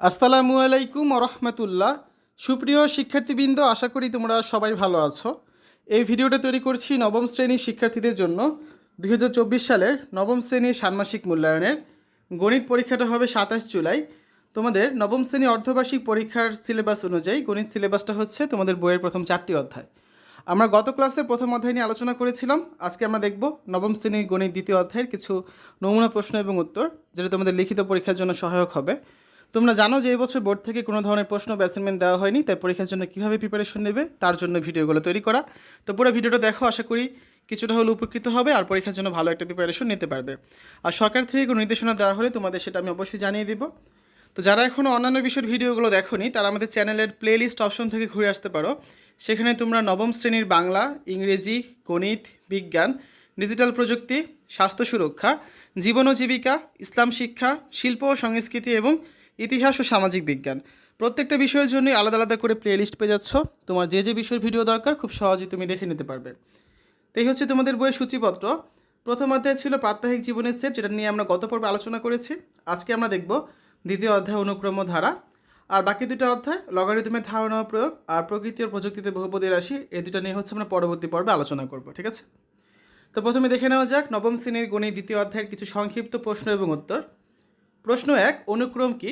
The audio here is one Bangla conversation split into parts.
আসসালামু আলাইকুম রহমতুল্লাহ। সুপ্রিয় শিক্ষার্থীবৃন্দ, আশা করি তোমরা সবাই ভালো আছো। এই ভিডিওটা তৈরি করছি নবম শ্রেণির শিক্ষার্থীদের জন্য। দু হাজার চব্বিশ সালের নবম শ্রেণির ষান্মাসিক মূল্যায়নের গণিত পরীক্ষাটা হবে সাতাশ জুলাই। তোমাদের নবম শ্রেণি অর্ধবার্ষিক পরীক্ষার সিলেবাস অনুযায়ী গণিত সিলেবাসটা হচ্ছে তোমাদের বইয়ের প্রথম চারটি অধ্যায়। আমরা গত ক্লাসে প্রথম অধ্যায় নিয়ে আলোচনা করেছিলাম। আজকে আমরা দেখব নবম শ্রেণির গণিত দ্বিতীয় অধ্যায়ের কিছু নমুনা প্রশ্ন এবং উত্তর, যেটা তোমাদের লিখিত পরীক্ষার জন্য সহায়ক হবে। তোমরা জানো যে এবছর বোর্ড থেকে কোনো ধরনের প্রশ্ন বা অ্যাসাইনমেন্ট দেওয়া হয়নি, তাই পরীক্ষার জন্য কীভাবে প্রিপারেশন নেবে তার জন্য ভিডিওগুলো তৈরি করা। তো পুরো ভিডিওটা দেখো, আশা করি কিছুটা হলে উপকৃত হবে আর পরীক্ষার জন্য ভালো একটা প্রিপারেশন নিতে পারবে। আর সরকার থেকে কোনো নির্দেশনা দেওয়া হলে তোমাদের সেটা আমি অবশ্যই জানিয়ে দিব। তো যারা এখনও অন্যান্য বিষয়ের ভিডিওগুলো দেখোনি, তারা আমাদের চ্যানেলের প্লেলিস্ট অপশন থেকে ঘুরে আসতে পারো। সেখানে তোমরা নবম শ্রেণির বাংলা, ইংরেজি, গণিত, বিজ্ঞান ডিজিটাল প্রযুক্তি, স্বাস্থ্য সুরক্ষা, জীবন ও জীবিকা, ইসলাম শিক্ষা, শিল্প ও সংস্কৃতি এবং ইতিহাস ও সামাজিক বিজ্ঞান। প্রত্যেকটা বিষয়ের জন্যই আলাদা আলাদা করে প্লেলিস্ট পেয়ে যাচ্ছ। তোমার যে যে বিষয়ের ভিডিও দরকার, খুব সহজেই তুমি দেখে নিতে পারবে। তো এই হচ্ছে তোমাদের বইয়ের সূচিপত্র। প্রথম অধ্যায় ছিল প্রাত্যহিক জীবনের সেট, যেটা নিয়ে আমরা গত পর্বে আলোচনা করেছি। আজকে আমরা দেখব দ্বিতীয় অধ্যায় অনুক্রম ধারা। আর বাকি দুটো অধ্যায় লগারিদমের ধারণা প্রয়োগ আর প্রকৃতি ও প্রযুক্তিতে বহুপদী রাশি, এই দুটো নিয়ে হচ্ছে আমরা পরবর্তী পর্বে আলোচনা করব, ঠিক আছে? তো প্রথমে দেখে নেওয়া যাক, নবম শ্রেণির গণিত দ্বিতীয় অধ্যায়ের কিছু সংক্ষিপ্ত প্রশ্ন এবং উত্তর। প্রশ্ন এক, অনুক্রম কি?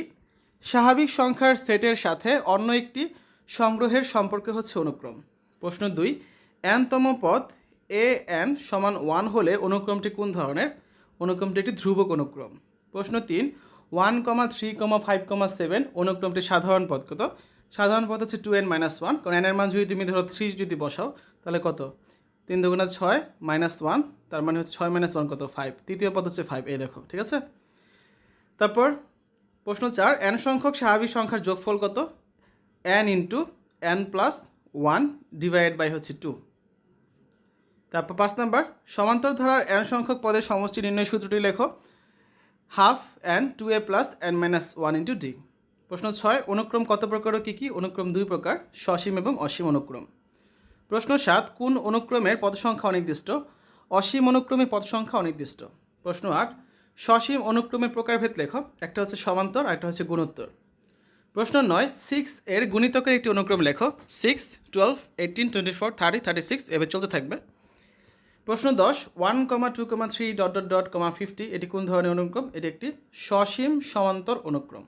স্বাভাবিক সংখ্যার সেটের সাথে অন্য একটি সংগ্রহের সম্পর্কে হচ্ছে অনুক্রম। প্রশ্ন দুই এনতম পদ এ এন সমান ওয়ান হলে অনুক্রমটি কোন ধরনের? অনুক্রমটি একটি ধ্রুবক অনুক্রম। প্রশ্ন তিন one comma three comma five comma seven অনুক্রমটি সাধারণ পদ কত? সাধারণ পদ হচ্ছে টু এন মাইনাস ওয়ান কারণ এনের মান যদি তুমি ধরো থ্রি যদি বসাও, তাহলে কত? তিন দুগুণা ছয় মাইনাস ওয়ান তার মানে হচ্ছে ছয় মাইনাস ওয়ান কত? ফাইভ তৃতীয় পদ হচ্ছে ফাইভ এই দেখো, ঠিক আছে? তারপর প্রশ্ন চার এন সংখ্যক স্বাভাবিক সংখ্যার যোগফল কত? N into n plus one divide by হচ্ছে টু তারপর পাঁচ নাম্বার, সমান্তর ধারার এন সংখ্যক পদের সমষ্টি নির্ণয় সূত্রটি লেখো। Half n two a plus n minus one into d প্রশ্ন ছয়, অনুক্রম কত প্রকার ও কী কী? অনুক্রম দুই প্রকার, সসীম এবং অসীম অনুক্রম। প্রশ্ন সাত, কোন অনুক্রমের পদ সংখ্যা অনির্দিষ্ট? অসীম অনুক্রমের পদ সংখ্যা অনির্দিষ্ট। প্রশ্ন আট সসীম অনুক্রমের প্রকারভেদ লেখো। একটা হচ্ছে সমান্তর আর একটা হচ্ছে গুণোত্তর। প্রশ্ন নয় সিক্স এর গুণিতকের একটি অনুক্রম লেখো। Six twelve eighteen twenty four thirty thirty six এভাবে চলতে থাকবে। প্রশ্ন দশ one comma two comma three dot dot dot comma fifty এটি কোন ধরনের অনুক্রম? এটি একটি সসীম সমান্তর অনুক্রম।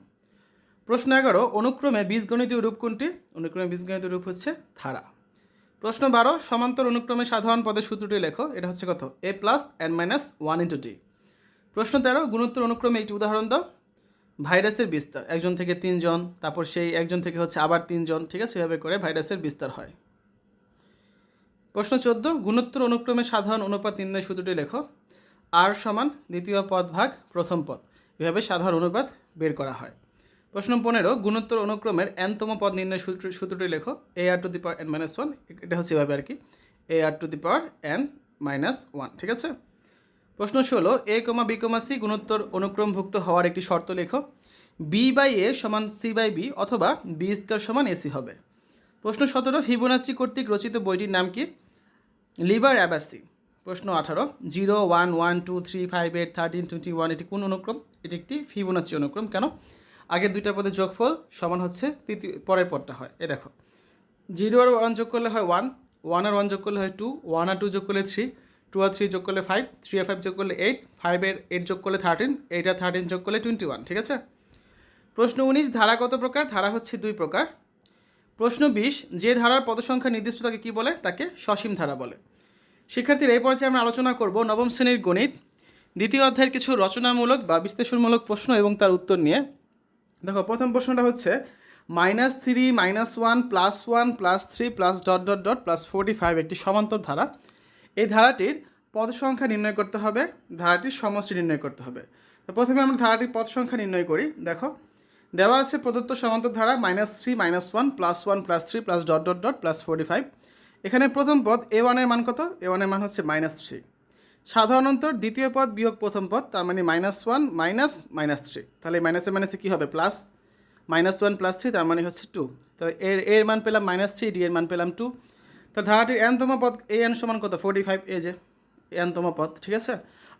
প্রশ্ন এগারো, অনুক্রমে বীজগণিতীয় রূপ কোনটি? অনুক্রমে বীজগণিতীয় রূপ হচ্ছে ধারা। প্রশ্ন বারো, সমান্তর অনুক্রমে সাধারণ পদের সূত্রটি লেখো। এটা হচ্ছে কত? A plus n minus one into t প্রশ্ন তেরো, গুণোত্তর অনুক্রমে একটি উদাহরণ দাও। ভাইরাসের বিস্তার, একজন থেকে তিনজন, তারপর সেই একজন থেকে হচ্ছে আবার তিনজন, ঠিক আছে? এভাবে করে ভাইরাসের বিস্তার হয়। প্রশ্ন চোদ্দ, গুণোত্তর অনুক্রমে সাধারণ অনুপাত নির্ণয় সূত্রটি লেখো। আর সমান দ্বিতীয় পদ ভাগ প্রথম পদ, এভাবে সাধারণ অনুপাত বের করা হয়। প্রশ্ন পনেরো, গুণোত্তর অনুক্রমের এনতম পদ নির্ণয় সূত্র, সূত্রটি লেখো a r to the power n minus one এটা হচ্ছে এভাবে আর কি a r to the power n minus one ঠিক আছে? প্রশ্ন ষোলো এ কমা বি কমা সি গুণোত্তর অনুক্রমভুক্ত হওয়ার একটি শর্ত লেখো। বি বাই এ সমান সি বাই বি অথবা বি স্কোয়ার সমান এসি হবে। প্রশ্ন সতেরো ফিবোনাচি কর্তৃক রচিত বইটির নাম কি? লিভার অ্যাবাসি। প্রশ্ন আঠারো, zero, one one, two, three, five, eight, thirteen, twenty, one, এটি কোন অনুক্রম? এটি একটি ফিবোনাচি অনুক্রম। কেন? আগের দুইটা পদের যোগফল সমান হচ্ছে, তৃতীয়, পরের পদটা হয়। এ দেখো, জিরো আর ওয়ান যোগ করলে হয় ওয়ান ওয়ান আর ওয়ান যোগ করলে হয় টু, ওয়ান আর টু যোগ করলে থ্রি টু আর থ্রি যোগ করলে ফাইভ থ্রি আর ফাইভ যোগ করলে এইট ফাইভের এইট যোগ করলে থার্টিন এইট আর থার্টিন যোগ করলে টোয়েন্টি ওয়ান ঠিক আছে? প্রশ্ন উনিশ, ধারা কত প্রকার? ধারা হচ্ছে দুই প্রকার। প্রশ্ন বিশ, যে ধারার পদসংখ্যা নির্দিষ্ট তাকে কী বলে? তাকে সসীম ধারা বলে। শিক্ষার্থীর এই পর্যায়ে আমরা আলোচনা করব নবম শ্রেণির গণিত। দ্বিতীয় অধ্যায়ের কিছু রচনামূলক বা বিশ্লেষণমূলক প্রশ্ন এবং তার উত্তর নিয়ে। দেখো, প্রথম প্রশ্নটা হচ্ছে minus three minus one plus one plus three plus dot dot dot plus forty five একটি সমান্তর ধারা। এই ধারাটির পদ সংখ্যা নির্ণয় করতে হবে, ধারাটির সমষ্টি নির্ণয় করতে হবে। তো প্রথমে আমরা ধারাটির পদ সংখ্যা নির্ণয় করি, দেখো। দেওয়া আছে প্রদত্ত সমান্তর ধারা minus three minus one plus one plus three plus dot dot dot plus forty five এখানে প্রথম পদ এ ওয়ানের মান কত? এ ওয়ানের মান হচ্ছে মাইনাস থ্রি সাধারণত দ্বিতীয় পদ বিয়োগ প্রথম পদ, তার মানে minus one minus minus three তাহলে মাইনাসে মাইনাসে কী হবে? Plus minus one plus three তার মানে হচ্ছে টু তাহলে এর এর মান পেলাম মাইনাস থ্রি ডি এর মান পেলাম টু তা ধারাটির এনতম পদ এ এন সমান কত? ফোর্টি ফাইভ এ যে। এনতম পদ, ঠিক আছে?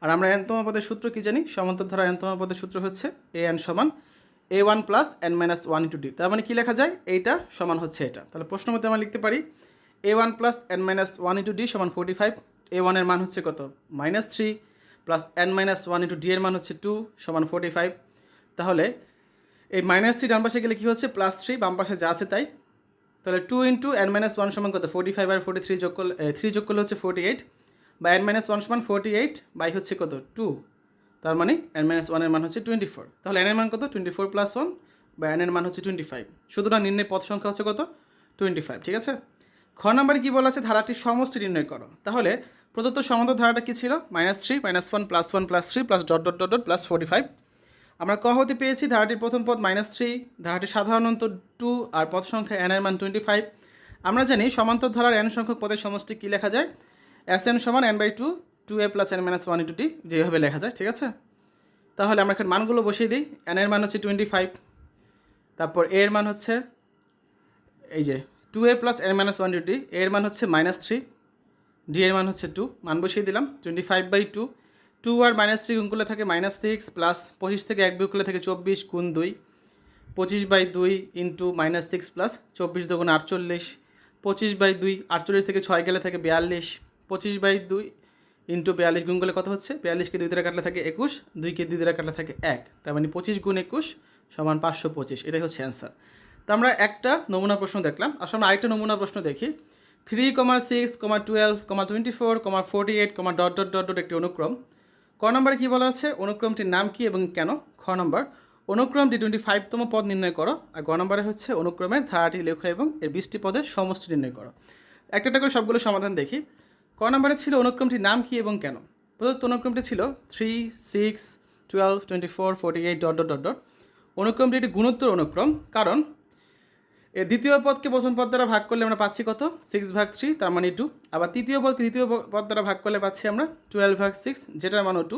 আর আমরা এনতম পদের সূত্র কি জানি? সমান্তর ধারা এনতম পদের সূত্র হচ্ছে এ এন সমান a one plus n minus one into d. তার মানে কী লেখা যায়? এইটা সমান হচ্ছে এটা। তাহলে প্রশ্ন মধ্যে আমরা লিখতে পারি, a one plus n minus one into d সমান ফোর্টি ফাইভ, এ ওয়ানের মান হচ্ছে কত? Minus three plus n minus one into d এর মান হচ্ছে টু সমান ফোর্টি ফাইভ। তাহলে এই মাইনাস থ্রি ডান পাশে গেলে কী হচ্ছে? প্লাস থ্রি বাম পাশে যা আছে তাই। তাহলে two into n minus one সমান কত? ফোর্টি ফাইভ আর ফোর্টি থ্রি যোগ করলে থ্রি যোগ করলে হচ্ছে ফোর্টি এইট। বা এন মাইনাস ওয়ান সমান ফোর্টি এইট বাই হচ্ছে কত? টু তার মানে এন মাইনাস ওয়ানের মান হচ্ছে টোয়েন্টি ফোর তাহলে এন এর মান কত? টোয়েন্টি ফোর প্লাস ওয়ান বা এন এর মান হচ্ছে টোয়েন্টি ফাইভ সুতরাং নির্ণয় পথ সংখ্যা হচ্ছে কত? টোয়েন্টি ফাইভ ঠিক আছে? খ নাম্বারে কী বলা আছে? ধারাটির সমষ্টি নির্ণয় করো। তাহলে প্রদত্ত সমান্তর ধারাটা কী ছিল? Minus three minus one plus one plus three plus dot dot dot dot plus forty five আমরা ক হতে পেয়েছি ধারাটির প্রথম পদ মাইনাস থ্রি ধারাটি সাধারণত টু আর পদ সংখ্যা এন এর মান টোয়েন্টি ফাইভ আমরা জানি সমান্তর ধারার এন সংখ্যক পদের সমষ্টি কী লেখা যায়? এস এন সমান n by two two a plus n minus one into t যেভাবে লেখা যায়, ঠিক আছে? তাহলে আমরা এখন মানগুলো বসিয়ে দিই। এন এর মান হচ্ছে টোয়েন্টি ফাইভ তারপর এ এর মান হচ্ছে এই যে two a plus n minus one t এর মান হচ্ছে মাইনাস থ্রি ডি এর মান হচ্ছে টু মান বসিয়ে দিলাম twenty five by two two R minus three গুণ করলে থাকে মাইনাস সিক্স প্লাস পঁচিশ থেকে এক বিয়োগ করলে থাকে চব্বিশ গুণ দুই, পঁচিশ বাই দুই ইন্টু মাইনাস সিক্স প্লাস চব্বিশ দুগুণ আটচল্লিশ, পঁচিশ বাই দুই আটচল্লিশ থেকে ছয় গেলে থাকে বিয়াল্লিশ পঁচিশ বাই দুই ইন্টু বিয়াল্লিশ গুণ করলে কত হচ্ছে? বিয়াল্লিশকে দুই দ্বারা কাটলে থাকে একুশ দুইকে দুই দ্বারা কাটলে থাকে এক। তার মানে পঁচিশ গুণ একুশ সমান পাঁচশো পঁচিশ। এটাই হচ্ছে অ্যান্সার তো আমরা একটা নমুনা প্রশ্ন দেখলাম। আসলে আমরা আরেকটা নমুনা প্রশ্ন দেখি। Three comma six comma twelve comma twenty four comma forty eight comma dot dot dot dot একটি অনুক্রম। ক নম্বরে কী বলা আছে? অনুক্রমটির নাম কি এবং কেন? খ নম্বর অনুক্রমটি টোয়েন্টি ফাইভতম পদ নির্ণয় করো। আর গ নম্বরে হচ্ছে অনুক্রমের ধারাটি লেখো এবং এর বিশটি পদের সমষ্টি নির্ণয় করো। একটা একটা করে সবগুলো সমাধান দেখি। ক নম্বরে ছিল অনুক্রমটির নাম কি এবং কেন? প্রদত্ত অনুক্রমটি ছিল three six twelve twenty four forty eight dot dot dot dot অনুক্রমটি একটি গুণোত্তর অনুক্রম, কারণ এর দ্বিতীয় পদকে প্রথম পদ দ্বারা ভাগ করলে আমরা পাচ্ছি কত? সিক্স ভাগ থ্রি তার মানে টু আবার তৃতীয় পদকে দ্বিতীয় পদ দ্বারা ভাগ করলে পাচ্ছি আমরা টুয়েলভ ভাগ সিক্স যেটার মানও টু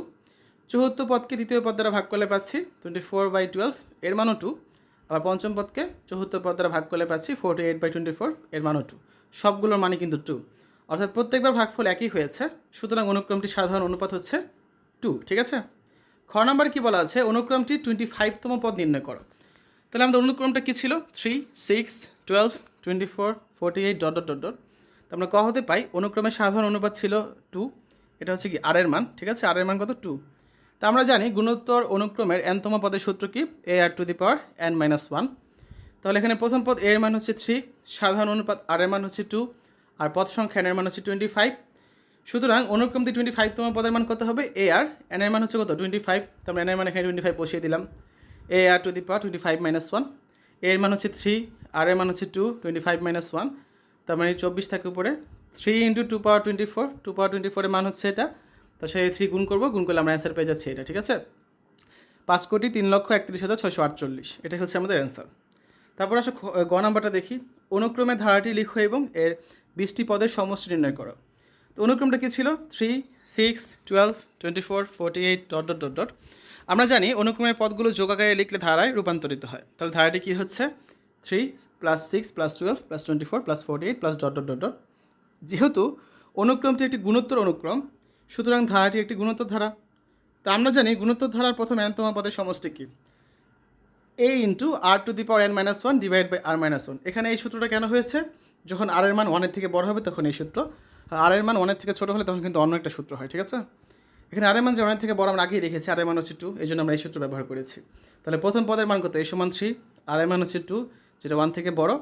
চতুর্থ পদকে তৃতীয় পদ দ্বারা ভাগ করলে পাচ্ছি টোয়েন্টি ফোর বাই টুয়েলভ এর মানও টু আবার পঞ্চম পদকে চতুর্থ পদ দ্বারা ভাগ করলে পাচ্ছি forty eight by twenty four এর মানও টু সবগুলোর মানে কিন্তু টু অর্থাৎ প্রত্যেকবার ভাগফল একই হয়েছে, সুতরাং অনুক্রমটি সাধারণ অনুপাত হচ্ছে টু ঠিক আছে? খ নাম্বার কি বলা আছে? অনুক্রমটি টোয়েন্টি ফাইভতম পদ নির্ণয় করো। তাহলে আমাদের অনুক্রমটা কী ছিল? Three six twelve twenty four forty eight dot dot dot dot তো আমরা ক হতে পাই অনুক্রমের সাধারণ অনুপাত ছিল টু এটা হচ্ছে কি আর এর মান, ঠিক আছে? আর এর মান কত? টু তা আমরা জানি গুণোত্তর অনুক্রমের এনতম পদের সূত্র কি? A r to the power n minus one তাহলে এখানে প্রথম পদ এর মান হচ্ছে থ্রি সাধারণ অনুপাত আর এর মান হচ্ছে টু আর পদ সংখ্যা এনের মান হচ্ছে টোয়েন্টি ফাইভ সুতরাং অনুক্রমটি টোয়েন্টি ফাইভ তোমার পদের মান কত হবে। এ আর এন এর মান হচ্ছে কত? টোয়েন্টি ফাইভ তারপরে এন এর মান এখানে টোয়েন্টি ফাইভ বসিয়ে দিলাম। A r to the power twenty five minus ওয়ানের মান হচ্ছে থ্রি আর এর মান হচ্ছে two twenty five minus one তার মানে চব্বিশ থাকে উপরে। Three into two power twenty four two power twenty ফোরের মান হচ্ছে এটা। তো সেই থ্রি গুণ করব, গুণ করলে আমরা অ্যান্সার পেয়ে যাচ্ছি এটা, ঠিক আছে? পাঁচ কোটি তিন লক্ষ একত্রিশ হাজার ছয়শো আটচল্লিশ। এটাই হচ্ছে আমাদের অ্যান্সার তারপর আসো গ নাম্বারটা দেখি। অনুক্রমে ধারাটি লিখো এবং এর বিশটি পদের সমষ্টি নির্ণয় করো। তো অনুক্রমটা কী ছিল? Three six twelve twenty four forty eight dot dot dot dot আমরা জানি অনুক্রমের পদগুলো যোগ আকারে লিখলে ধারায় রূপান্তরিত হয়। তাহলে ধারাটি কী হচ্ছে? Three plus six plus twelve plus twenty four plus forty eight plus dot dot dot dot যেহেতু অনুক্রমটি একটি গুণোত্তর অনুক্রম, সুতরাং ধারাটি একটি গুণোত্তর ধারা। তা আমরা জানি গুণোত্তর ধারার প্রথম এনতম পদের সমষ্টি কী? A into r to the power n minus one divide by r minus one এখানে এই সূত্রটা কেন হয়েছে? যখন আর এর মান ওয়ানের থেকে বড় হবে, তখন এই সূত্র। আর আর এর মান ওয়ানের থেকে ছোটো হলে তখন কিন্তু অন্য একটা সূত্র হয়, ঠিক আছে? এখানে আর এর মান যে ওয়ানের থেকে বড় আমরা আগেই দেখেছি আর এর মান হচ্ছে টু এই জন্য আমরা এই সূত্র ব্যবহার করেছি। তাহলে প্রথম পদের মান কত? এ সমান থ্রি আর এর মান হচ্ছে টু যেটা ওয়ান থেকে বড়,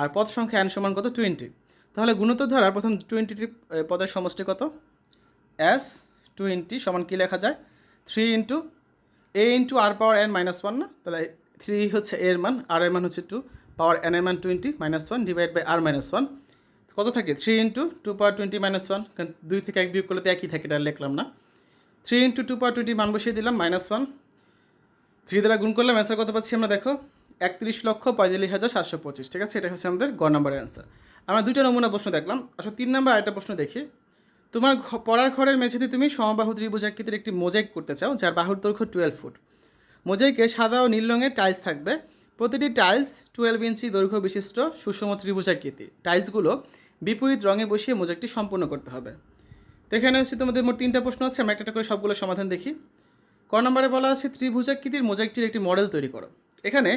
আর পদ সংখ্যা এন সমান কত? টোয়েন্টি তাহলে গুণোত্তর ধরার প্রথম টোয়েন্টিটি পদের সমষ্টি কত? এস টোয়েন্টি সমান কী লেখা যায়? Three into a into r power n minus one না? তাহলে থ্রি হচ্ছে এর মান আর এর মান হচ্ছে টু পাওয়ার এন এর মান twenty minus one divide by r minus one কত থাকে? Three into two power twenty minus one দুই থেকে এক বিয়োগ করলে তো একই থাকে, এটা লিখলাম না। Three into two power twenty মান বসিয়ে দিলাম মাইনাস ওয়ান থ্রি দ্বারা গুণ করলাম অ্যান্সার কত পাচ্ছি আমরা? দেখো, একত্রিশ লক্ষ পঁয়তাল্লিশ হাজার সাতশো পঁচিশ, ঠিক আছে? এটা হচ্ছে আমাদের গ নম্বরের অ্যান্সার আমরা দুইটা নমুনা প্রশ্ন দেখলাম। আসলে তিন নম্বর আরেকটা প্রশ্ন দেখি। তোমার পড়ার ঘরের মেঝেতে তুমি সমবাহু ত্রিভুজাকৃতির একটি মোজাইক করতে চাও, যার বাহুর দৈর্ঘ্য টুয়েলভ ফুট মোজাইকে সাদা ও নীল রঙের টাইলস থাকবে। প্রতিটি টাইলস টুয়েলভ ইঞ্চি দৈর্ঘ্য বিশিষ্ট সুষম ত্রিভুজাকৃতি। টাইলসগুলো বিপরীত রঙে বসিয়ে মোজাইকটি সম্পূর্ণ করতে হবে। তো এখানে হচ্ছে তোমাদের মোট তিনটা প্রশ্ন আছে, আমরা একটা করে সবগুলো সমাধান দেখি। ক নম্বরে বলা আছে, ত্রিভুজাকৃতির মোজাইকটির একটি মডেল তৈরি করো। এখানে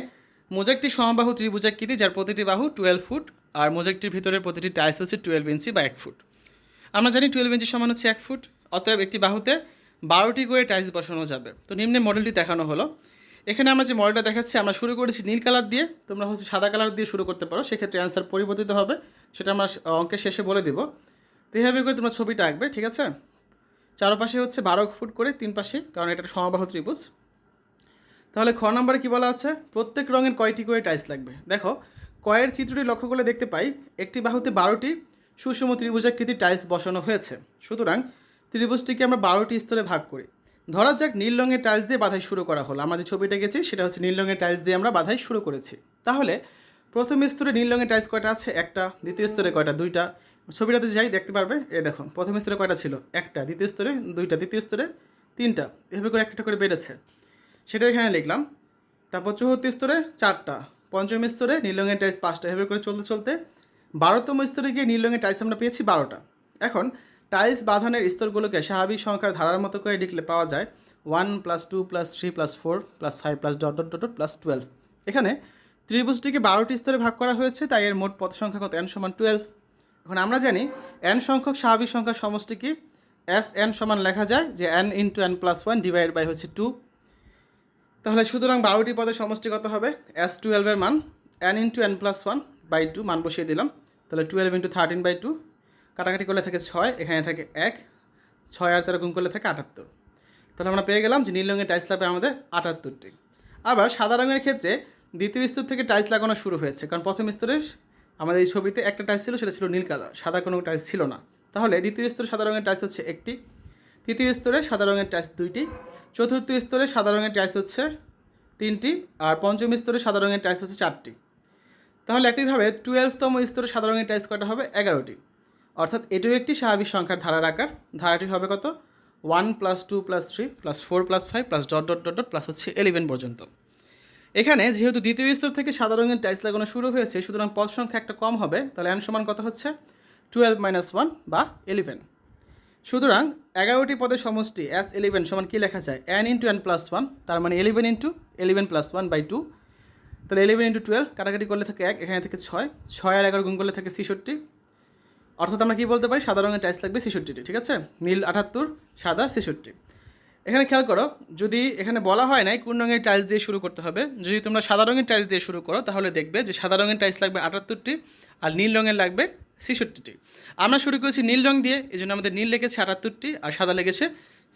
মোজাকটি সমবাহু ত্রিভুজাকৃতি যার প্রতিটি বাহু টুয়েলভ ফুট আর মোজাকটির ভিতরে প্রতিটি টাইলস হচ্ছে টুয়েলভ ইঞ্চি বা এক ফুট আমরা জানি টুয়েলভ ইঞ্চি সমান হচ্ছে এক ফুট অতএব একটি বাহুতে বারোটি করে টাইলস বসানো যাবে। তো নিম্নে মডেলটি দেখানো হলো। এখানে আমরা যে মডেলটা দেখাচ্ছি, আমরা শুরু করেছি নীল কালার দিয়ে, তোমরা হচ্ছে সাদা কালার দিয়ে শুরু করতে পারো। সেক্ষেত্রে অ্যান্সার পরিবর্তিত হবে, সেটা আমরা অঙ্কের শেষে বলে দেবো। তো এইভাবে করে তোমরা ছবিটা আঁকবে, ঠিক আছে? চারপাশে হচ্ছে বারো ফুট করে, তিন পাশে, কারণ এটা সমবাহ ত্রিভুজ। তাহলে খ নম্বরে কী বলা আছে? প্রত্যেক রঙের কয়টি করে টাইলস লাগবে? দেখো, কয়ের চিত্রটি লক্ষ্য করলে দেখতে পাই, একটি বাহুতে বারোটি সুষম ত্রিভুজাকৃতির টাইলস বসানো হয়েছে। সুতরাং ত্রিভুজটিকে আমরা বারোটি স্তরে ভাগ করি। ধরা যাক নীল রঙের টাইলস দিয়ে বাধাই শুরু করা হলো। আমাদের ছবিটা গেছি, সেটা হচ্ছে নীল রঙের টাইলস দিয়ে আমরা বাধাই শুরু করেছি। তাহলে প্রথম স্তরে নীল রঙের টাইলস কয়টা আছে? একটা, দ্বিতীয় স্তরে কয়টা? দুইটা। ছবিটাতে যাই, দেখতে পারবে? এ দেখো, প্রথম স্তরে কয়টা ছিল? একটা, দ্বিতীয় স্তরে দুইটা তৃতীয় স্তরে তিনটা। এভাবে করে একটা করে বেড়েছে। সেটা এখানে লিখলাম। তারপর চতুর্থ স্তরে চারটা, পঞ্চম স্তরে নীল রঙের টাইলস পাঁচটা। এভাবে করে চলতে চলতে বারোতম স্তরে গিয়ে নীল রঙের টাইলস আমরা পেয়েছি বারোটা। এখন টাইলস বাঁধানের স্তরগুলোকে স্বাভাবিক সংখ্যার ধারার মতো করে লিখলে পাওয়া যায় one plus two plus three plus four plus five plus dot dot dot plus twelve. এখানে ত্রিভুজটিকে বারোটি স্তরে ভাগ করা হয়েছে, তাই এর মোট পথ সংখ্যা কত? এন সমান টুয়েলভ। এখন আমরা জানি এন সংখ্যক স্বাভাবিক সংখ্যার সমষ্টি কি? এস এন সমান লেখা যায় যে n into n plus one divide by হচ্ছে টু তাহলে সুতরাং বারোটি পদের সমষ্টি কত হবে? এস টুয়েলভের মান n into n plus one by two মান বসিয়ে দিলাম। তাহলে twelve into thirteen by two কাটাকাটি করলে থাকে ছয়, এখানে থাকে এক, ছয় আর তেরো গুণ করলে থাকে আটাত্তর। তাহলে আমরা পেয়ে গেলাম যে নীল রঙের টাইলস লাগবে আমাদের আটাত্তরটি। আবার সাদা রঙের ক্ষেত্রে দ্বিতীয় স্তর থেকে টাইলস লাগানো শুরু হয়েছে, কারণ প্রথম স্তরে আমাদের এই ছবিতে একটা টাইলস ছিল, সেটা ছিল নীল কালার, সাদা কোনো টাইলস ছিল না। তাহলে দ্বিতীয় স্তরে সাদা রঙের টাইলস হচ্ছে একটি, তৃতীয় স্তরে সাদা রঙের টাইলস দুইটি, চতুর্থ স্তরে সাদা রঙের টাইলস হচ্ছে তিনটি, আর পঞ্চম স্তরে সাদা রঙের টাইলস হচ্ছে চারটি। তাহলে একইভাবে টুয়েলভতম স্তরে সাদা রঙের টাইলস কয়টা হবে এগারোটি। অর্থাৎ এটিও একটি স্বাভাবিক সংখ্যার ধারার আকার। ধারাটি হবে কত? One plus two plus three plus four plus five plus dot dot dot dot, plus হচ্ছে এলেভেন পর্যন্ত। এখানে যেহেতু দ্বিতীয় স্তর থেকে সাদা রঙের টাইলস লাগানো শুরু হয়েছে, সুতরাং পদ সংখ্যা একটা কম হবে, তাহলে এন সমান কত হচ্ছে? টুয়েলভ মাইনাস ওয়ান বা এলেভেন সুতরাং এগারোটি পদের সমষ্টি এস এলেভেন সমান কী লেখা যায়? N into n plus one তার মানে eleven into eleven plus one by two তাহলে এলেভেন ইন্টু টুয়েলভ কাটাকাটি করলে থাকে এক, এখানে থেকে ছয়। ছয় আর এগারো গুণ করলে থাকে ছেষট্টি। অর্থাৎ আমরা কী বলতে পারি? সাদা রঙের টাইলস লাগবে ছেষট্টিটি, ঠিক আছে? নীল আটাত্তর, সাদা ছেষট্টি। এখানে খেয়াল করো, যদি এখানে বলা হয় নাই কোন রঙের টাইলস দিয়ে শুরু করতে হবে, যদি তোমরা সাদা রঙের টাইলস দিয়ে শুরু করো, তাহলে দেখবে যে সাদা রঙের টাইলস লাগবে আটাত্তরটি আর নীল রঙের লাগবে ছেষট্টিটি। আমরা শুরু করেছি নীল রং দিয়ে এই জন্য আমাদের নীল লেগেছে আটাত্তরটি আর সাদা লেগেছে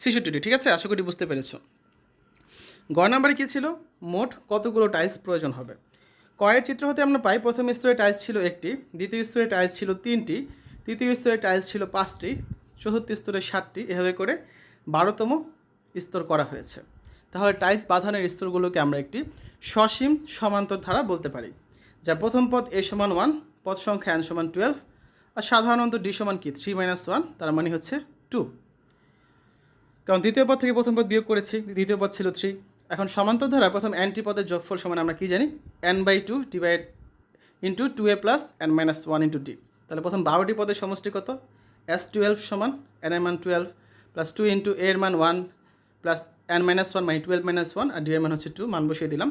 ছেষট্টিটি, ঠিক আছে? আশা করি বুঝতে পেরেছ। গ নাম্বারে কী ছিল? মোট কতগুলো টাইলস প্রয়োজন হবে? কয়ের চিত্র হতে আমরা পাই, প্রথম স্তরে টাইলস ছিল একটি, দ্বিতীয় স্তরে টাইলস ছিল তিনটি তৃতীয় স্তরে টাইলস ছিল পাঁচটি, চতুর্থ স্তরে সাতটি, এভাবে করে বারোতম স্তর করা হয়েছে। তাহলে টাইলস বাঁধানোর স্তরগুলোকে আমরা একটি সসীম সমান্তর ধারা বলতে পারি, যা প্রথম পদ এ সমান ওয়ান পদ সংখ্যা এন সমান টুয়েলভ আর সাধারণত ডি সমান কি? থ্রি মাইনাস ওয়ান তার মানে হচ্ছে টু কারণ দ্বিতীয় পদ থেকে প্রথম পদ বিয়োগ করেছি, দ্বিতীয় পদ ছিল থ্রি এখন সমান্তর ধারা, প্রথম এনটি পদের যোগফল সমান আমরা কি জানি? N by two divide into two a plus n minus one into d তাহলে প্রথম বারোটি পদের সমষ্টি কত? এস টুয়েলভ সমান এন এর মান টুয়েলভ প্লাস টু ইন্টু এর মান one plus n minus one মানে টুয়েলভ মাইনাস ওয়ান আর ডি এর মান হচ্ছে টু মান বসিয়ে দিলাম।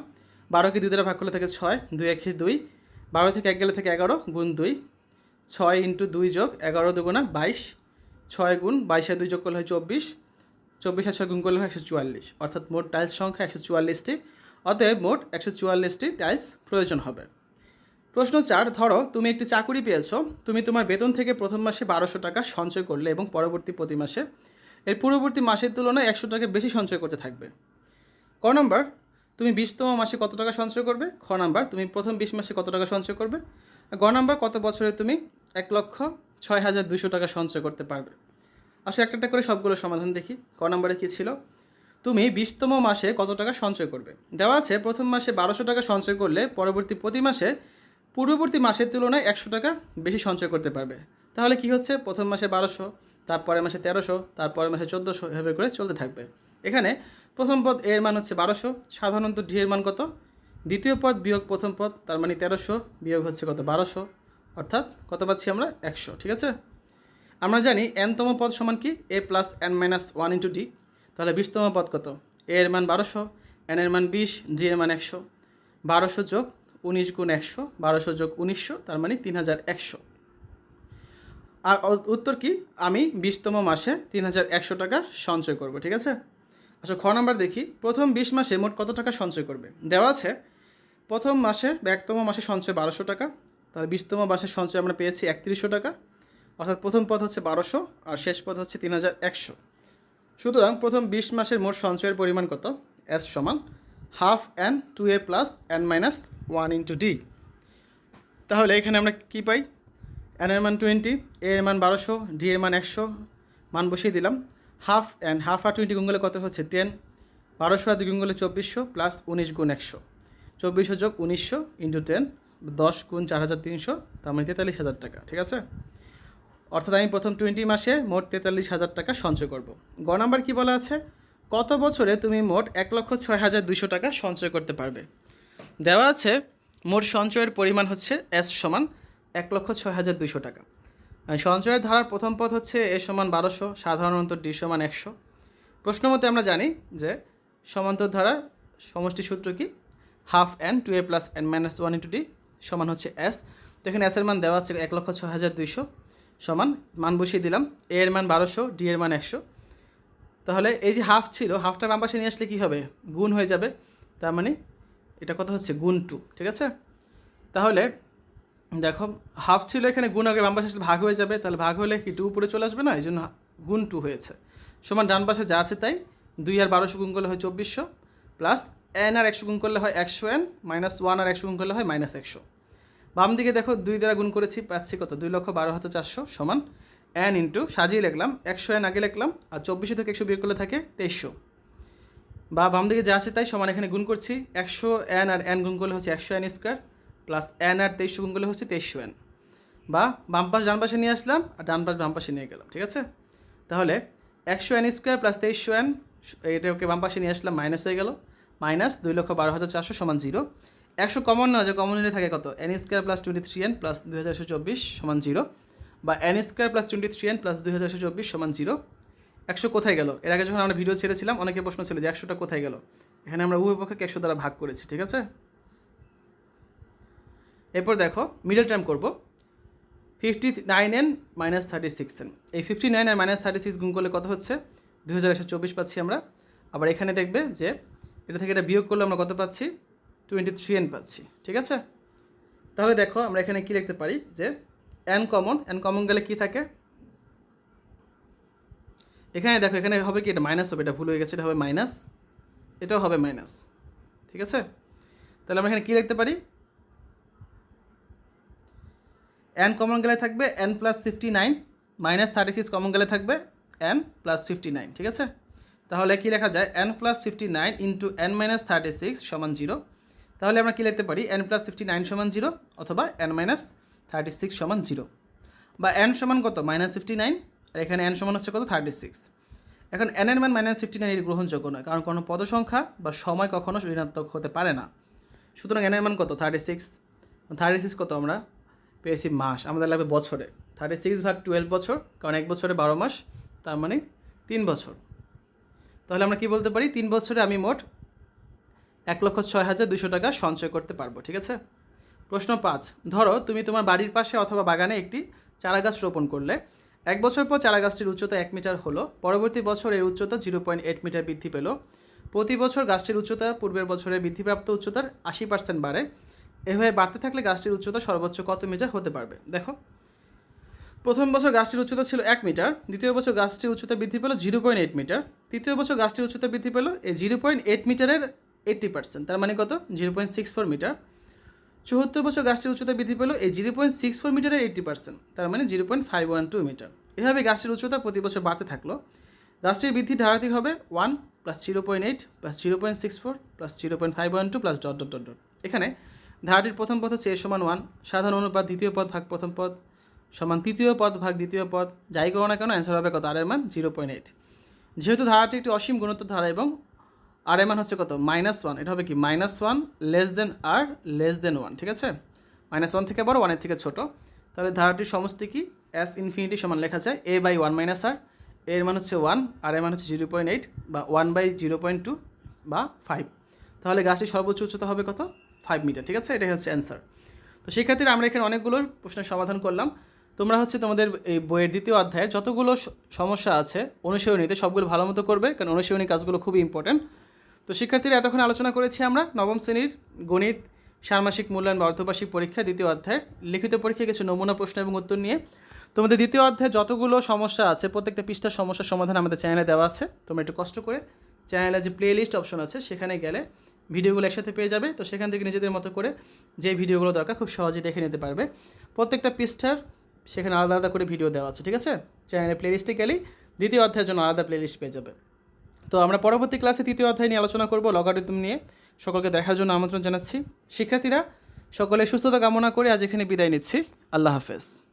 বারোকে দুই দ্বারা ভাগ করলে থেকে ছয়, দুই একে দুই। বারো থেকে এক গেলে থেকে এগারো, গুণ দুই। ছয় ইন্টু দুই যোগ এগারো দুগুণা বাইশ। ছয় গুণ বাইশে দুই যোগ করলে হয় চব্বিশ। চব্বিশ আর ছয় গুণ করলে হয় একশো চুয়াল্লিশ। অর্থাৎ মোট টাইলস সংখ্যা একশো চুয়াল্লিশটি। অতএব মোট একশো চুয়াল্লিশটি টাইলস প্রয়োজন হবে। প্রশ্ন চার, ধরো তুমি একটি চাকুরি পেয়েছ, তুমি তোমার বেতন থেকে প্রথম মাসে বারোশো টাকা সঞ্চয় করলে এবং পরবর্তী প্রতি মাসে, এর পূর্ববর্তী মাসের তুলনায় একশো টাকা বেশি সঞ্চয় করতে থাকবে। ক নম্বর, তুমি বিশতম মাসে কত টাকা সঞ্চয় করবে? খ নাম্বার, তুমি প্রথম বিশ মাসে কত টাকা সঞ্চয় করবে? গ নাম্বার, কত বছরে তুমি এক লক্ষ ছয় হাজার দুশো টাকা সঞ্চয় করতে পারবে? আসলে একটা একটা করে সবগুলো সমাধান দেখি। ক নম্বরে কী ছিল? তুমি বিশতম মাসে কত টাকা সঞ্চয় করবে? দেওয়া আছে প্রথম মাসে বারোশো টাকা সঞ্চয় করলে পরবর্তী প্রতি মাসে পূর্ববর্তী মাসের তুলনায় একশো টাকা বেশি সঞ্চয় করতে পারবে। তাহলে কি হচ্ছে? প্রথম মাসে বারোশো, তারপরের মাসে তেরোশো, তারপরের মাসে চোদ্দোশো, এভাবে করে চলতে থাকবে। এখানে প্রথম পদ এর মান হচ্ছে বারোশো, সাধারণত ডি এর মান কত? দ্বিতীয় পদ বিয়োগ প্রথম পদ, তার মানে তেরোশো, বিয়োগ হচ্ছে কত? বারোশো, অর্থাৎ কত পাচ্ছি আমরা? একশো, ঠিক আছে? আমরা জানি এনতম পদ সমান কি? A plus n minus one into d তাহলে বিশতম পদ কত? এ এর মান বারোশো এন এর মান বিশ ডি এর মান একশো। বারোশো যোগ উনিশ গুণ একশো, বারোশো যোগ উনিশশো, তার মানে তিন হাজার একশো। আর উত্তর কি? আমি বিশতম মাসে তিন হাজার একশো টাকা সঞ্চয় করব, ঠিক আছে? আচ্ছা খ নাম্বার দেখি। প্রথম বিশ মাসে মোট কত টাকা সঞ্চয় করবে? দেওয়া আছে, প্রথম মাসের বা একতম মাসে সঞ্চয় বারোশো টাকা তাহলে বিশতম মাসের সঞ্চয় আমরা পেয়েছি একত্রিশশো টাকা, অর্থাৎ প্রথম পদ হচ্ছে বারোশো, আর শেষ পদ হচ্ছে তিন হাজার একশো। সুতরাং প্রথম বিশ মাসের মোট সঞ্চয়ের পরিমাণ কত? এস সমান half n two a plus n minus one into d. তাহলে এখানে আমরা কি পাই? এন এর মান টোয়েন্টি, এ এর মান বারোশো, ডি এর মান একশো, মান বসিয়ে দিলাম। হাফ অ্যান্ড হাফ আর টোয়েন্টি গুণ কত হচ্ছে? টেন। বারোশো আর দুই গুণ চব্বিশশো প্লাস উনিশ গুণ একশো। চব্বিশশো যোগ উনিশশো ইন্টু টেন, দশ গুণ চার হাজার তিনশো, তার মানে তেতাল্লিশ হাজার টাকা, ঠিক আছে? অর্থাৎ আমি প্রথম টোয়েন্টি মাসে মোট তেতাল্লিশ হাজার টাকা সঞ্চয় করব। গ নাম্বার কী বলা আছে? কত বছরে তুমি মোট এক লক্ষ ছয় হাজার দুশো টাকা সঞ্চয় করতে পারবে? দেওয়া আছে, মোট সঞ্চয়ের পরিমাণ হচ্ছে এস সমান এক লক্ষ ছয় হাজার দুইশো টাকা। সঞ্চয়ের ধারার প্রথম পথ হচ্ছে এ সমান বারোশো, সাধারণত ডি সমান একশো। প্রশ্ন মতে আমরা জানি যে সমান্তর ধারার সমষ্টি সূত্র কি? Half n, two a plus n minus one into d সমান হচ্ছে এস। তো এখানে এসের মান দেওয়া আছে এক লক্ষ ছয় হাজার দুইশো সমান, মান বসিয়ে দিলাম, এ এর মান বারোশো, ডি এর মান একশো। তাহলে এই যে হাফ ছিল হাফটা বাম পাশে নিয়ে আসলে কী হবে? গুণ হয়ে যাবে। তার মানে এটা কত হচ্ছে? গুণ টু ঠিক আছে? তাহলে দেখো হাফ ছিল এখানে, গুণ আগে বাম পাশে ভাগ হয়ে যাবে। তাহলে ভাগ হলে কি টু উপরে চলে আসবে না? এই জন্য গুণ টু হয়েছে। সমান ডান পাশে যা আছে তাই দুই আর বারোশো গুণ করলে হয় চব্বিশশো প্লাস এন আর একশো গুণ করলে হয় একশো এন মাইনাস ওয়ান আর একশো গুণ করলে হয় মাইনাস একশো। বাম দিকে দেখো, দুই দ্বারা গুণ করেছি, পাচ্ছি কত? দুই লক্ষ বারো হাজার চারশো সমান এন ইন্টু সাজিয়ে লিখলাম, একশো এন আগে লিখলাম, আর চব্বিশশো থেকে একশো বিয়োগ করলে থাকে তেইশশো। বা বাম দিকে যা আছে তাই সমান এখানে গুণ করছি, একশো এন আর এন গুণ করলে হচ্ছে একশো এন স্কোয়ার প্লাস এন আর তেইশশো গুণ করলে হচ্ছে তেইশশো এন বা বাম পাশ, ডান পাশে নিয়ে আসলাম, আর ডান পাশ বাম নিয়ে গেলাম, ঠিক আছে? তাহলে একশো এন স্কোয়ার প্লাস তেইশশো এন এটাকে বাম পাশে নিয়ে আসলাম মাইনাস হয়ে গেল। মাইনাস দুই লক্ষ বারো হাজার চারশো সমান জিরো। একশো কমন না, যে কমন নিলে থাকে কত? N square plus twenty three n plus দুই হাজার চব্বিশ সমান জিরো। বা n square plus twenty three n plus দুই হাজার চব্বিশ সমান জিরো একশো কোথায় গেল? এর আগে যখন আমরা ভিডিও ছেড়েছিলাম, অনেকে প্রশ্ন ছিল যে একশোটা কোথায় গেল? এখানে আমরা উভয় পক্ষকে একশো দ্বারা ভাগ করেছি, ঠিক আছে? এরপর দেখো মিডল টার্ম করব। Fifty nine n minus thirty six n এই ফিফটি নাইন আর মাইনাস থার্টি সিক্স গুণ করলে কত হচ্ছে? দুই হাজার একশো চব্বিশ পাচ্ছি আমরা। আবার এখানে দেখবে যে, এটা থেকে এটা বিয়োগ করলে আমরা কত পাচ্ছি? টোয়েন্টি থ্রি এন পাচ্ছি, ঠিক আছে? তাহলে দেখো, আমরা এখানে কি লিখতে পারি? যে এন কমন এন কমন গেলে কি থাকে? এখানে দেখো, এখানে হবে কি? এটা মাইনাস হবে, এটা ভুল হয়ে গেছে, এটা হবে মাইনাস এটাও হবে মাইনাস ঠিক আছে? তাহলে আমরা এখানে কী লিখতে পারি? এন কমন গেলে থাকবে n plus fifty nine minus thirty six common গেলে থাকবে এন প্লাস ফিফটি নাইন ঠিক আছে? তাহলে কি লেখা যায়? N plus fifty nine into n minus thirty six সমান জিরো তাহলে আমরা কী লিখতে পারি? এন প্লাস ফিফটি নাইন সমান জিরো অথবা এন মাইনাস থার্টি সিক্স সমান জিরো বা এন সমান কত? মাইনাস ফিফটি নাইন আর এখানে এন সমান হচ্ছে কত? থার্টি সিক্স এখন এন এর মান মাইনাস ফিফটি নাইন এর গ্রহণযোগ্য নয়, কারণ কোনো পদসংখ্যা বা সময় কখনো ঋণাত্মক হতে পারে না। সুতরাং এন এর মান কত? থার্টি সিক্স থার্টি সিক্স কত আমরা পেয়েছি মাস? আমাদের লাগবে বছরে। থার্টি সিক্স ভাগ টুয়েলভ বছর, কারণ এক বছরে বারো মাস, তার মানে তিন বছর। তাহলে আমরা কি বলতে পারি? তিন বছরে আমি মোট এক লক্ষ ছয় হাজার দুশো টাকা সঞ্চয় করতে পারব, ঠিক আছে? প্রশ্ন পাঁচ, ধরো তুমি তোমার বাড়ির পাশে অথবা বাগানে একটি চারা গাছ রোপণ করলে। এক বছর পর চারা গাছটির উচ্চতা এক মিটার হলো, পরবর্তী বছর এর উচ্চতা জিরো পয়েন্ট এইট মিটার বৃদ্ধি পেল। প্রতি বছর গাছটির উচ্চতা পূর্বের বছরে বৃদ্ধিপ্রাপ্ত উচ্চতার আশি পার্সেন্ট বাড়ে। এভাবে বাড়তে থাকলে গাছটির উচ্চতা সর্বোচ্চ কত মিটার হতে পারবে? দেখো। প্রথম বছর গাছটির উচ্চতা ছিল এক মিটার, দ্বিতীয় বছর গাছটির উচ্চতা বৃদ্ধি পেল জিরো পয়েন্ট এইট মিটার, তৃতীয় বছর গাছটির উচ্চতা বৃদ্ধি পেল এই জিরো পয়েন্ট এইট মিটারের এইট্টি পার্সেন্ট, তার মানে কত? Zero point six four metre. চুয়াত্তর বছর গাছটির উচ্চতা বৃদ্ধি পেল এই জিরো পয়েন্ট সিক্স ফোর মিটারের এইট্টি পার্সেন্ট তার মানে zero point five one two metre. এভাবে গাছটির উচ্চতা প্রতি বছর বাড়তে থাকল। গাছটির বৃদ্ধি ধারাবাহিক হবে one plus zero point eight plus zero point six four plus zero point five one two plus dot dot dot dot এখানে ধারাটির প্রথম পথ হচ্ছে এ সমান ওয়ান সাধারণ অনুপাত দ্বিতীয় পদ ভাগ প্রথম পদ, সমান তৃতীয় পদ ভাগ দ্বিতীয় পদ, যাই করো না কেন অ্যান্সার হবে কত? আর এর মান জিরো পয়েন্ট এইট যেহেতু ধারাটি একটি অসীম গুণোত্তর ধারা এবং আর এর মান হচ্ছে কত? মাইনাস ওয়ান এটা হবে কি? মাইনাস ওয়ান লেস দেন আর লেস দেন ওয়ান ঠিক আছে? মাইনাস ওয়ান থেকে বড় ওয়ানের থেকে ছোট। তাহলে ধারাটির সমষ্টি কি? এস ইনফিনিটি সমান লেখা যায় a by one minus r এর মান হচ্ছে ওয়ান আর এর মান হচ্ছে জিরো পয়েন্ট এইট বা one by zero point two বা ফাইভ তাহলে গাছটির সর্বোচ্চ উচ্চতা হবে কত? ফাইভ মিটার ঠিক আছে? এটাই হচ্ছে অ্যান্সার তো শিক্ষার্থীরা আমরা এখানে অনেকগুলো প্রশ্নের সমাধান করলাম। তোমরা হচ্ছে তোমাদের এই বইয়ের দ্বিতীয় অধ্যায়ে যতগুলো সমস্যা আছে অনুশীলনীতে সবগুলো ভালো মতো করবে, কারণ অনুশীলনী কাজগুলো খুবই ইম্পর্ট্যান্ট তো শিক্ষার্থীরা, এতক্ষণ আলোচনা করেছি আমরা নবম শ্রেণির গণিত ষান্মাসিক মূল্যায়ন বা অর্ধবার্ষিক পরীক্ষা, দ্বিতীয় অধ্যায়ের লিখিত পরীক্ষায় কিছু নমুনা, প্রশ্ন এবং উত্তর নিয়ে। তোমাদের দ্বিতীয় অধ্যায়ে যতগুলো সমস্যা আছে, প্রত্যেকটা পৃষ্ঠার সমস্যার সমাধান আমাদের চ্যানেলে দেওয়া আছে। তোমরা একটু কষ্ট করে চ্যানেলে যে প্লে লিস্ট অপশন আছে, সেখানে গেলে ভিডিওগুলো একসাথে পেয়ে যাবে। তো সেখান থেকে নিজেদের মতো করে যে ভিডিওগুলো দরকার, খুব সহজেই দেখে নিতে পারবে। প্রত্যেকটা পৃষ্ঠার সেখানে আলাদা আলাদা করে ভিডিও দেওয়া আছে, ঠিক আছে? চ্যানেলে প্লে লিস্টে গেলেই দ্বিতীয় অধ্যায়ের জন্য আলাদা প্লে লিস্ট পেয়ে যাবে। তো আমরা পরবর্তী ক্লাসে তৃতীয় অধ্যায় নিয়ে আলোচনা করব লগারিদম নিয়ে। সকলকে দেখার জন্য আমন্ত্রণ জানাচ্ছি। শিক্ষার্থীরা, সকলে সুস্থতা কামনা করে আজ এখানে বিদায় নিচ্ছি। আল্লাহ হাফেজ।